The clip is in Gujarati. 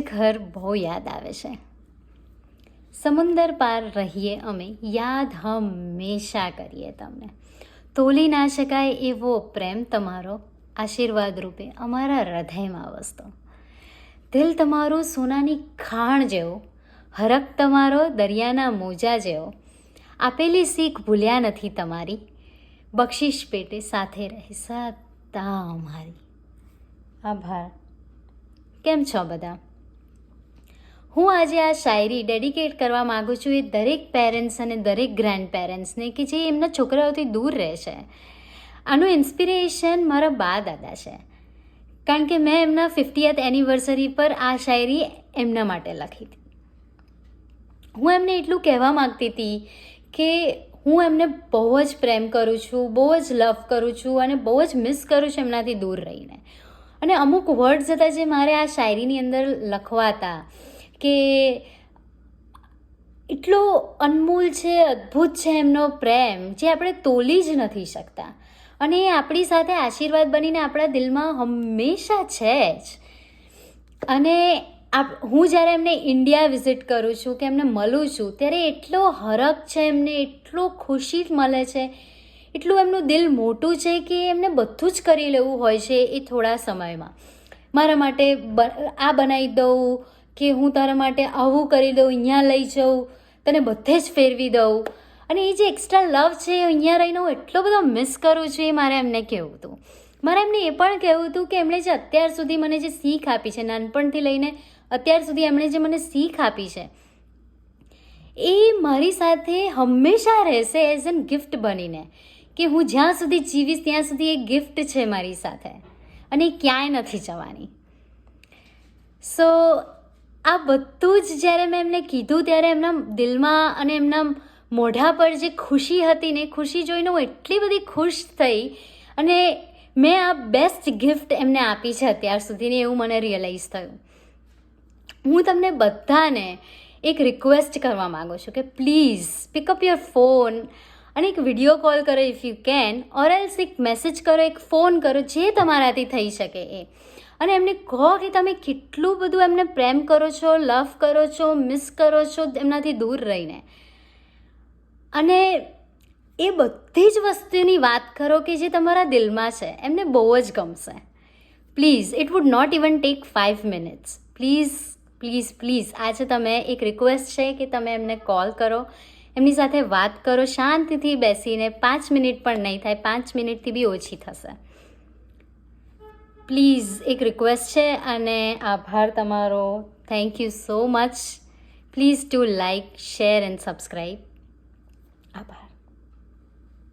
ઘર બહુ યાદ આવે છે. સમુંદર પાર રહીએ અમે, યાદ હંમેશા કરીએ તમને. તોલી ના શકાય એવો પ્રેમ તમારો આશીર્વાદ રૂપે અમારા હૃદયમાં વસતો. દિલ તમારું સોનાની ખાણ જેવો હરક તમારો દરિયાના મોજા જેવો. આપેલી શીખ ભૂલ્યા નથી તમારી. બક્ષિશ પેટે સાથે રહે સદા અમારી. આભાર. કેમ છો બધા? હું આજે આ શાયરી ડેડિકેટ કરવા માગું છું એ દરેક પેરેન્ટ્સ અને દરેક ગ્રેન્ડ પેરેન્ટ્સને કે જે એમના છોકરાઓથી દૂર રહે છે આનું ઇન્સ્પિરેશન મારા બા દાદા છે. કારણ કે મેં એમના ફિફ્ટીએથ એનિવર્સરી પર આ શાયરી એમના માટે લખી હતી. હું એમને એટલું કહેવા માગતી હતી કે હું એમને બહુ જ પ્રેમ કરું છું, બહુ જ લવ કરું છું અને બહુ જ મિસ કરું છું એમનાથી દૂર રહીને. અને અમુક વર્ડ્સ હતા જે મારે આ શાયરીની અંદર લખવા હતા કે એટલો અનમોલ છે, અદ્ભુત છે એમનો પ્રેમ જે આપણે તોલી જ નથી શકતા. અને એ આપણી સાથે આશીર્વાદ બનીને આપણા દિલમાં હંમેશા છે જ. અને આપ, હું જ્યારે એમને ઇન્ડિયા વિઝિટ કરું છું કે એમને મળું છું, ત્યારે એટલો હરખ છે એમને, એટલો ખુશી મળે છે. એટલું એમનું દિલ મોટું છે કે એમને બધું જ કરી લેવું હોય છે એ થોડા સમયમાં. મારા માટે આ બનાવી દઉં કે હું તારા માટે આવું કરી દઉં, અહીંયા લઈ જાઉં, તને બધે જ ફેરવી દઉં. અને એ જે એક્સ્ટ્રા લવ છે, એ અહીંયા રહીને હું એટલો બધો મિસ કરું છું એ મારે એમને કહેવું હતું. મારે એમને એ પણ કહેવું હતું કે એમણે જે અત્યાર સુધી મને જે શીખ આપી છે, નાનપણથી લઈને અત્યાર સુધી એમણે જે મને શીખ આપી છે, એ મારી સાથે હંમેશા રહેશે એઝ એન ગિફ્ટ બનીને, કે હું જ્યાં સુધી જીવીશ, ત્યાં સુધી એ ગિફ્ટ છે મારી સાથે. અને એ ક્યાંય નથી જવાની. સો આ બધું જ જ્યારે મેં એમને કીધું ત્યારે એમના દિલમાં અને એમના મોઢા પર જે ખુશી હતી ને ખુશી જોઈને હું એટલી બધી ખુશ થઈ અને મેં આ બેસ્ટ ગિફ્ટ એમને આપી છે અત્યાર સુધીની એવું મને રિયલાઇઝ થયું. હું તમને બધાને એક રિક્વેસ્ટ કરવા માગું છું કે પ્લીઝ પિકઅપ યોર ફોન અને એક વીડિયો કોલ કરો if you can or else એક મેસેજ કરો, એક ફોન કરો, જે તમારાથી થઈ શકે એ. અને એમને કહો કે તમે કેટલું બધું એમને પ્રેમ કરો છો લવ કરો છો મિસ કરો છો, એમનાથી દૂર રહીને. અને એ બધી જ વસ્તુની વાત કરો કે જે તમારા દિલમાં છે. એમને બહુ જ ગમશે. Please it would not even take five minutes please please please આજે તમે એક રિક્વેસ્ટ છે કે તમે એમને કોલ કરો. એમની સાથે વાત કરો, શાંતિથી બેસીને પાંચ મિનિટ પણ નહીં થાય, પાંચ મિનિટથી બી ઓછી થશે. પ્લીઝ એક રિક્વેસ્ટ છે અને આભાર તમારો. Thank you so much please to like share and subscribe આભાર.